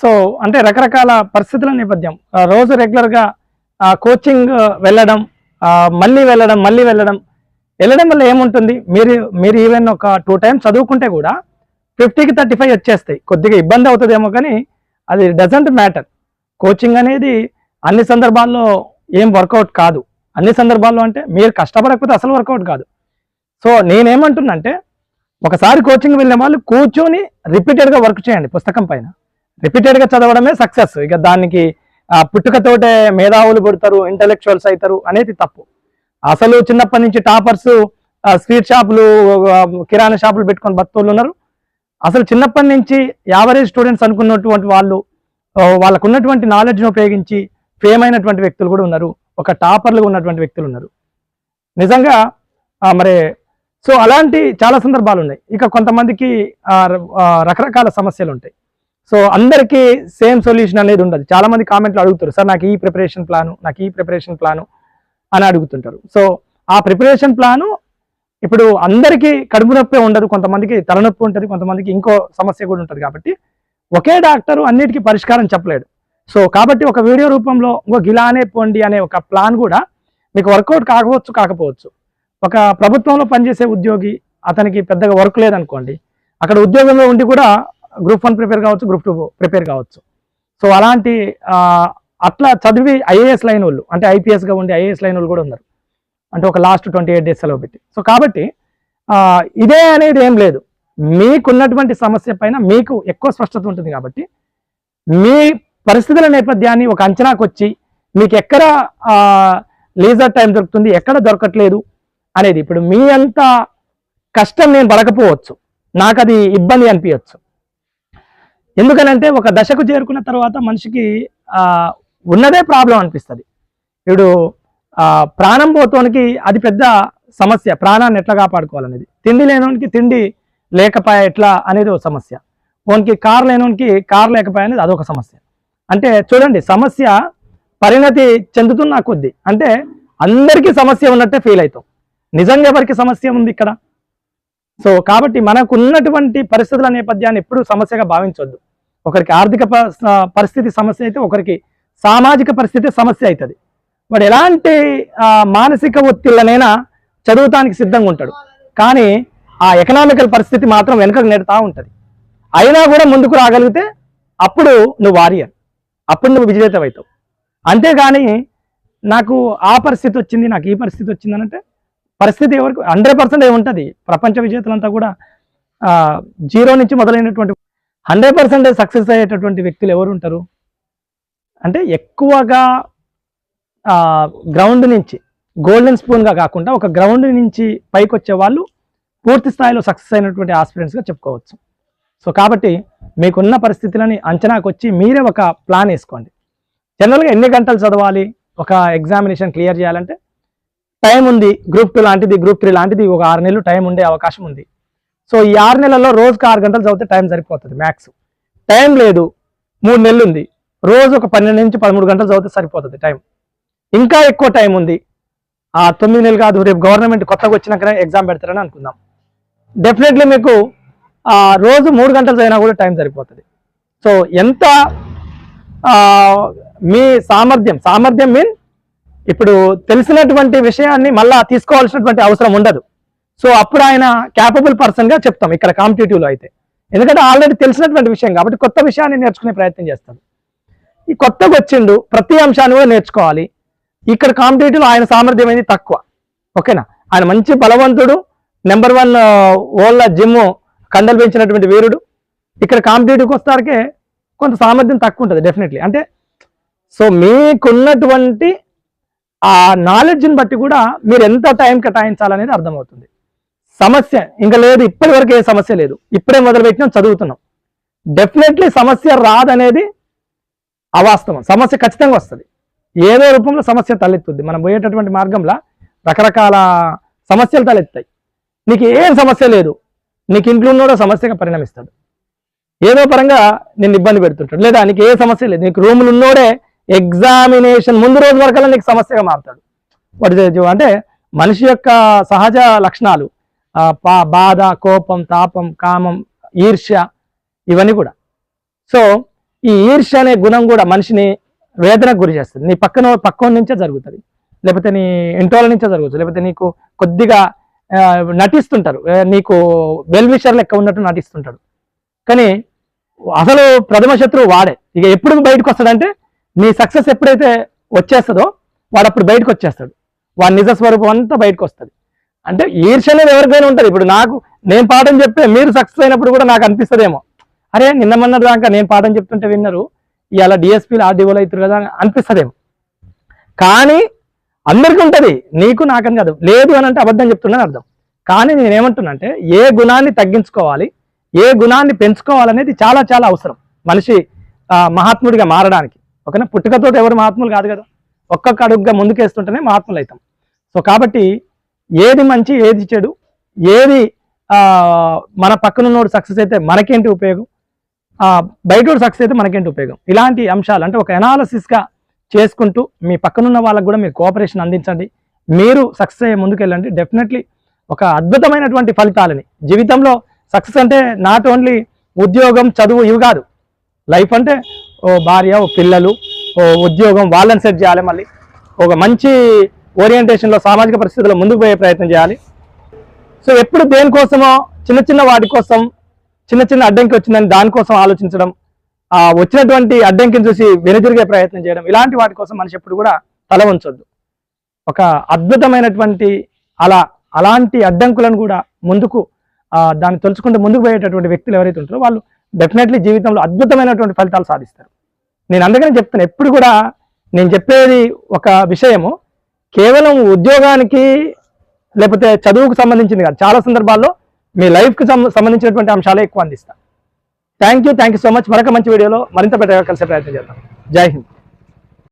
So అంటే రకరకాల పరిస్థితుల నేపథ్యం. రోజు రెగ్యులర్గా కోచింగ్ వెళ్ళడం మళ్ళీ వెళ్ళడం మళ్ళీ వెళ్ళడం వెళ్ళడం వల్ల ఏముంటుంది? మీరు మీరు ఈవెన్ ఒక టూ టైమ్స్ చదువుకుంటే కూడా ఫిఫ్టీకి థర్టీ ఫైవ్ వచ్చేస్తాయి. కొద్దిగా ఇబ్బంది అవుతుందేమో కానీ అది డజంట్ మ్యాటర్. కోచింగ్ అనేది అన్ని సందర్భాల్లో ఏం వర్కౌట్ కాదు. అన్ని సందర్భాల్లో అంటే మీరు కష్టపడకపోతే అసలు వర్కౌట్ కాదు. సో నేనేమంటున్నా అంటే ఒకసారి కోచింగ్ వెళ్ళిన వాళ్ళు కూర్చొని రిపీటెడ్గా వర్క్ చేయండి పుస్తకం పైన. రిపీటెడ్గా చదవడమే సక్సెస్ ఇక దానికి ఆ, పుట్టుకతోటే మేధావులు పుడతారు ఇంటలెక్చువల్స్ అవుతారు అనేది తప్పు. అసలు చిన్నప్పటి నుంచి టాపర్స్ స్వీట్ షాపులు కిరాణా షాపులు పెట్టుకొని బతుకులు ఉన్నారు. అసలు చిన్నప్పటి నుంచి యావరేజ్ స్టూడెంట్స్ అనుకున్నటువంటి వాళ్ళు వాళ్ళకు ఉన్నటువంటి నాలెడ్జ్ను ఉపయోగించి ఫేమ్ అయినటువంటి వ్యక్తులు కూడా ఉన్నారు. ఒక టాపర్లు ఉన్నటువంటి వ్యక్తులు ఉన్నారు. నిజంగా మరి సో అలాంటి చాలా సందర్భాలు ఉన్నాయి. ఇక కొంతమందికి రకరకాల సమస్యలు ఉంటాయి. సో అందరికీ సేమ్ సొల్యూషన్ అనేది ఉండదు. చాలామంది కామెంట్లు అడుగుతారు సార్ నాకు ఈ ప్రిపరేషన్ ప్లాను నాకు ఈ ప్రిపరేషన్ ప్లాను అని అడుగుతుంటారు. సో ఆ ప్రిపరేషన్ ప్లాను ఇప్పుడు అందరికీ కడుపు నొప్పి ఉండదు కొంతమందికి తలనొప్పి ఉంటుంది కొంతమందికి ఇంకో సమస్య కూడా ఉంటుంది కాబట్టి ఒకే డాక్టర్ అన్నిటికీ పరిష్కారం చెప్పలేడు. సో కాబట్టి ఒక వీడియో రూపంలో ఇంకో గిలానే పోండి అనే ఒక ప్లాన్ కూడా మీకు వర్కౌట్ కాకపోవచ్చు కాకపోవచ్చు. ఒక ప్రభుత్వంలో పనిచేసే ఉద్యోగి అతనికి పెద్దగా వర్క్ లేదనుకోండి అక్కడ ఉద్యోగంలో ఉండి కూడా గ్రూప్ వన్ ప్రిపేర్ కావచ్చు గ్రూప్ టూ ప్రిపేర్ కావచ్చు. సో అలాంటి అట్లా చదివి ఐఏఎస్ లైన్ వాళ్ళు అంటే ఐపీఎస్గా ఉండి ఐఏఎస్ లైన్ వాళ్ళు కూడా ఉన్నారు. అంటే ఒక లాస్ట్ ట్వంటీ ఎయిట్ డేస్ సెలవు పెట్టి. సో కాబట్టి ఇదే అనేది ఏం లేదు. మీకున్నటువంటి సమస్య పైన మీకు ఎక్కువ స్పష్టత ఉంటుంది కాబట్టి మీ పరిస్థితుల నేపథ్యాన్ని ఒక అంచనాకు వచ్చి మీకు ఎక్కడ లీజర్ టైం దొరుకుతుంది ఎక్కడ దొరకట్లేదు అనేది ఇప్పుడు మీ అంత కష్టం నేను పడకపోవచ్చు. నాకు అది ఇబ్బంది అనిపించవచ్చు ఎందుకనంటే ఒక దశకు చేరుకున్న తర్వాత మనిషికి ఉన్నదే ప్రాబ్లం అనిపిస్తుంది. ఇప్పుడు ప్రాణం పోతోనికి అది పెద్ద సమస్య ప్రాణాన్ని ఎట్లా కాపాడుకోవాలనేది. తిండి లేనోనికి తిండి లేకపోయా ఎట్లా అనేది ఒక సమస్య. ఓనికి కార్ లేనోనికి కార్ లేకపోయా అనేది అదొక సమస్య. అంటే చూడండి సమస్య పరిణతి చెందుతున్న కొద్దీ అంటే అందరికీ సమస్య ఉన్నట్టే ఫీల్ అవుతాం. నిజంగా ఎవరికి సమస్య ఉంది ఇక్కడ? సో కాబట్టి మనకు ఉన్నటువంటి పరిస్థితుల నేపథ్యాన్ని ఎప్పుడూ సమస్యగా భావించవద్దు ఒకరికి ఆర్థిక పరిస్థితి సమస్య అయితే ఒకరికి సామాజిక పరిస్థితి సమస్య అవుతుంది వాడు ఎలాంటి మానసిక ఒత్తిళ్ళనైనా చదువుతానికి సిద్ధంగా ఉంటాడు. కానీ ఆ ఎకనామికల్ పరిస్థితి మాత్రం వెనుకకు నెడతా ఉంటుంది. అయినా కూడా ముందుకు రాగలిగితే అప్పుడు నువ్వు వారియర్. అప్పుడు నువ్వు విజేతవైతావు. అంతేగాని నాకు ఆ పరిస్థితి వచ్చింది నాకు ఈ పరిస్థితి వచ్చింది అంటే పరిస్థితి ఎవరికి హండ్రెడ్ పర్సెంట్ ఏముంటుంది? ప్రపంచ విజేతలంతా కూడా జీరో నుంచి మొదలైనటువంటి హండ్రెడ్ పర్సెంట్ సక్సెస్ అయ్యేటటువంటి వ్యక్తులు ఎవరు ఉంటారు? అంటే ఎక్కువగా గ్రౌండ్ నుంచి గోల్డెన్ స్పూన్గా కాకుండా ఒక గ్రౌండ్ నుంచి పైకి వచ్చే వాళ్ళు పూర్తి స్థాయిలో సక్సెస్ అయినటువంటి ఆస్పిరెంట్స్గా చెప్పుకోవచ్చు. సో కాబట్టి మీకున్న పరిస్థితులని అంచనాకు వచ్చి మీరే ఒక ప్లాన్ వేసుకోండి. జనరల్గా ఎన్ని గంటలు చదవాలి? ఒక ఎగ్జామినేషన్ క్లియర్ చేయాలంటే టైం ఉంది. గ్రూప్ టూ లాంటిది గ్రూప్ త్రీ లాంటిది ఒక ఆరు నెలలు టైం ఉండే అవకాశం ఉంది. సో ఈ ఆరు నెలల్లో రోజుకు ఆరు గంటలు చదివితే టైం సరిపోతుంది మ్యాథ్స్ టైం లేదు. మూడు నెలలు ఉంది. రోజు ఒక పన్నెండు నుంచి పదమూడు గంటలు చదివితే సరిపోతుంది టైం. ఇంకా ఎక్కువ టైం ఉంది. ఆ తొమ్మిది నెలలు కాదు రేపు గవర్నమెంట్ కొత్తగా వచ్చినాకనే ఎగ్జామ్ పెడతారని అనుకుందాం. డెఫినెట్లీ మీకు ఆ రోజు మూడు గంటలు చదివినా కూడా టైం సరిపోతుంది. సో ఎంత మీ సామర్థ్యం సామర్థ్యం మీన్ ఇప్పుడు తెలిసినటువంటి విషయాన్ని మళ్ళా తీసుకోవాల్సినటువంటి అవసరం ఉండదు. సో అప్పుడు ఆయన క్యాపబుల్ పర్సన్గా చెప్తాం ఇక్కడ కాంపిటేటివ్లో అయితే. ఎందుకంటే ఆల్రెడీ తెలిసినటువంటి విషయం కాబట్టి కొత్త విషయాన్ని నేర్చుకునే ప్రయత్నం చేస్తాం ఈ కొత్తగా వచ్చిండు ప్రతి అంశాన్ని కూడా నేర్చుకోవాలి. ఇక్కడ కాంపిటేటివ్ ఆయన సామర్థ్యం అనేది తక్కువ. ఓకేనా? ఆయన మంచి బలవంతుడు నెంబర్ uh, వన్ ఓళ్ళ జిమ్ కండలు పెంచినటువంటి వీరుడు. ఇక్కడ కాంపిటేటివ్కి వస్తారకే కొంత సామర్థ్యం తక్కువ ఉంటుంది డెఫినెట్లీ అంటే సో మీకున్నటువంటి ఆ నాలెడ్జ్ని బట్టి కూడా మీరు ఎంత టైం కేటాయించాలనేది అర్థమవుతుంది. సమస్య ఇంకా లేదు ఇప్పటి వరకు ఏ సమస్య లేదు. ఇప్పుడే మొదలుపెట్టినాం? చదువుతున్నాం. డెఫినెట్లీ సమస్య రాదనేది అవాస్తవం. సమస్య ఖచ్చితంగా వస్తుంది. ఏదో రూపంలో సమస్య తలెత్తుంది మనం పోయేటటువంటి మార్గంలో రకరకాల సమస్యలు తలెత్తాయి నీకు ఏం సమస్య లేదు. నీకు ఇంట్లో ఉన్నోడో సమస్యగా పరిణమిస్తాడు. ఏదో పరంగా నిన్ను ఇబ్బంది పెడుతుంటాడు. లేదా నీకు ఏ సమస్య లేదు. నీకు రూములు ఉన్నోడే ఎగ్జామినేషన్ ముందు రోజు వరకల్లా నీకు సమస్యగా మారుతాడు. వాటి అంటే మనిషి యొక్క సహజ లక్షణాలు పా- బాధ కోపం తాపం కామం ఈర్ష్య ఇవన్నీ కూడా. సో ఈ ఈర్ష్య అనే గుణం కూడా మనిషిని వేదనకు గురి చేస్తుంది. నీ పక్కన పక్కన నుంచే జరుగుతుంది. లేకపోతే నీ ఇంటోల నుంచే జరుగుతుంది. లేకపోతే నీకు కొద్దిగా నటిస్తుంటారు. నీకు వెల్విషర్ లెక్క ఉన్నట్టు నటిస్తుంటాడు కానీ అసలు ప్రథమ శత్రువు వాడే. ఇక ఎప్పుడు బయటకు వస్తాడంటే నీ సక్సెస్ ఎప్పుడైతే వచ్చేస్తుందో వాడు అప్పుడు బయటకు వచ్చేస్తాడు. వాడి నిజ స్వరూపం అంతా బయటకు వస్తుంది. అంటే ఈర్ష్య అనేది ఎవరికైనా ఉంటుంది. ఇప్పుడు నాకు నేను పాఠం చెప్తే మీరు సక్సెస్ అయినప్పుడు కూడా నాకు అనిపిస్తుందేమో. అరే నిన్న మొన్నటి దాకా నేను పాఠం చెప్తుంటే విన్నారు. ఇలా డిఎస్పీలు ఆర్డీఓలు అవుతారు కదా అని అనిపిస్తుందేమో. కానీ అందరికీ ఉంటుంది. నీకు నాకని కాదు. లేదు అని అంటే అబద్ధం చెప్తున్నాను అర్థం. కానీ నేను ఏమంటున్నా అంటే ఏ గుణాన్ని తగ్గించుకోవాలి ఏ గుణాన్ని పెంచుకోవాలనేది చాలా చాలా అవసరం. మనిషి మహాత్ముడిగా మారడానికి. ఓకేనా? పుట్టుకతో ఎవరు మహాత్ములు కాదు కదా. ఒక్కొక్క అడుగుగా ముందుకేస్తుంటేనే మహాత్ములు అవుతాం. సో కాబట్టి ఏది మంచి ఏది చెడు ఏది మన పక్కనున్నోడు సక్సెస్ అయితే మనకేంటి ఉపయోగం? ఆ, బయటోడు సక్సెస్ అయితే మనకేంటి ఉపయోగం? ఇలాంటి అంశాలు అంటే ఒక ఎనాలసిస్గా చేసుకుంటూ మీ పక్కనున్న వాళ్ళకు కూడా మీరు కోఆపరేషన్ అందించండి. మీరు సక్సెస్ అయ్యే ముందుకెళ్ళండి. డెఫినెట్లీ ఒక అద్భుతమైనటువంటి ఫలితాలని. జీవితంలో సక్సెస్ అంటే నాట్ ఓన్లీ ఉద్యోగం చదువు ఇవి కాదు. లైఫ్ అంటే ఓ భార్య ఓ పిల్లలు ఓ ఉద్యోగం వాళ్ళని సెట్ చేయాలి మళ్ళీ. ఒక మంచి ఓరియంటేషన్లో సామాజిక పరిస్థితుల్లో ముందుకు పోయే ప్రయత్నం చేయాలి. సో ఎప్పుడు దేనికోసమో చిన్న చిన్న వాటి కోసం చిన్న చిన్న అడ్డంకి వచ్చిందని దానికోసం ఆలోచించడం ఆ వచ్చినటువంటి అడ్డంకిని చూసి వెనుదిరిగే ప్రయత్నం చేయడం ఇలాంటి వాటి కోసం మనిషి ఎప్పుడు కూడా తల ఉంచొద్దు ఒక అద్భుతమైనటువంటి అలా అలాంటి అడ్డంకులను కూడా ముందుకు దాన్ని తలుచుకుంటూ ముందుకు పోయేటటువంటి వ్యక్తులు ఎవరైతే ఉంటారో వాళ్ళు డెఫినెట్లీ జీవితంలో అద్భుతమైనటువంటి ఫలితాలు సాధిస్తారు. నేను అందుకని చెప్తాను ఎప్పుడు కూడా నేను చెప్పేది ఒక విషయము కేవలం ఉద్యోగానికి లేకపోతే చదువుకు సంబంధించింది కాదు చాలా సందర్భాల్లో మీ లైఫ్కి సంబంధించినటువంటి అంశాలే ఎక్కువ అందిస్తాను thank you thank you so much మరొక మంచి వీడియోలో మరింత బెటర్గా కలిసే ప్రయత్నం చేద్దాం. జై హింద్.